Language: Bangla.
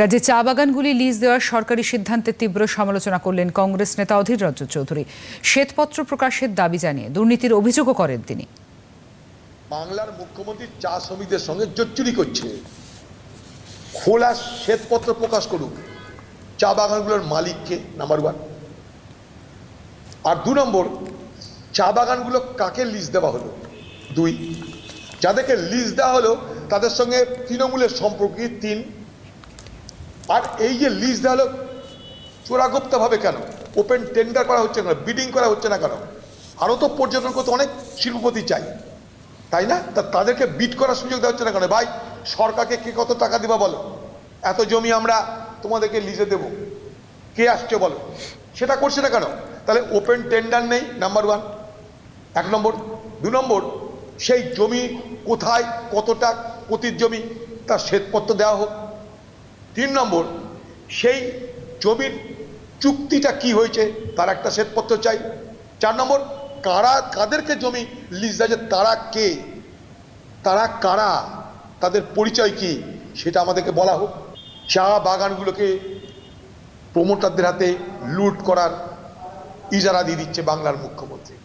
রাজ্যে চা বাগানগুলি লিজ দেওয়ার সরকারি সিদ্ধান্তের তীব্র সমালোচনা করলেন কংগ্রেস নেতা অধীর রঞ্জন চৌধুরী। শ্বেতপত্র প্রকাশের দাবি জানিয়ে দুর্নীতির অভিযোগও করেন তিনি। বাংলার মুখ্যমন্ত্রী চা শ্রমিকদের সঙ্গে জোচ্চুরি করছে। খোলা শ্বেতপত্র প্রকাশ করুক। চা বাগানগুলোর মালিককে নাম্বার ওয়ান আর দু নম্বর, চা বাগানগুলো কাকে লিজ দেওয়া হলো? দুই, যাদেরকে লিজ দেওয়া হলো, তাদের সঙ্গে তৃণমূলের সম্পর্ক? তিন আর এই যে লিজ দেওয়া হলো, চোরাগুপ্তভাবে কেন? ওপেন টেন্ডার করা হচ্ছে না বিডিং করা হচ্ছে না কেন? আরও তো পর্যটন করতে অনেক শিল্পপতি চাই। তাই না? তা তাদেরকে বিট করার সুযোগ দেওয়া হচ্ছে না কেন? ভাই, সরকারকে কে কত টাকা দিবা বলো? এত জমি আমরা তোমাদেরকে লিজে দেব। কে আসছে বলো? সেটা করছে না কেন? তাহলে ওপেন টেন্ডার নেই নাম্বার ওয়ান এক নম্বর। দু নম্বর, সেই জমি কোথায়, কতটা পতির জমি, তার শ্বেতপত্র দেওয়া হোক। তিন নম্বর, সেই জমির চুক্তিটা কি হয়েছে তার একটা শ্বেতপত্র চাই। চার নম্বর, কারা, কাদেরকে জমি লিজ দেওয়া তারা কে? তারা কারা? তাদের পরিচয় কি? সেটা আমাদেরকে বলা হোক। চা বাগানগুলোকে প্রমোটারদের হাতে লুট করার ইজারা দিয়ে দিচ্ছে বাংলার মুখ্যমন্ত্রী।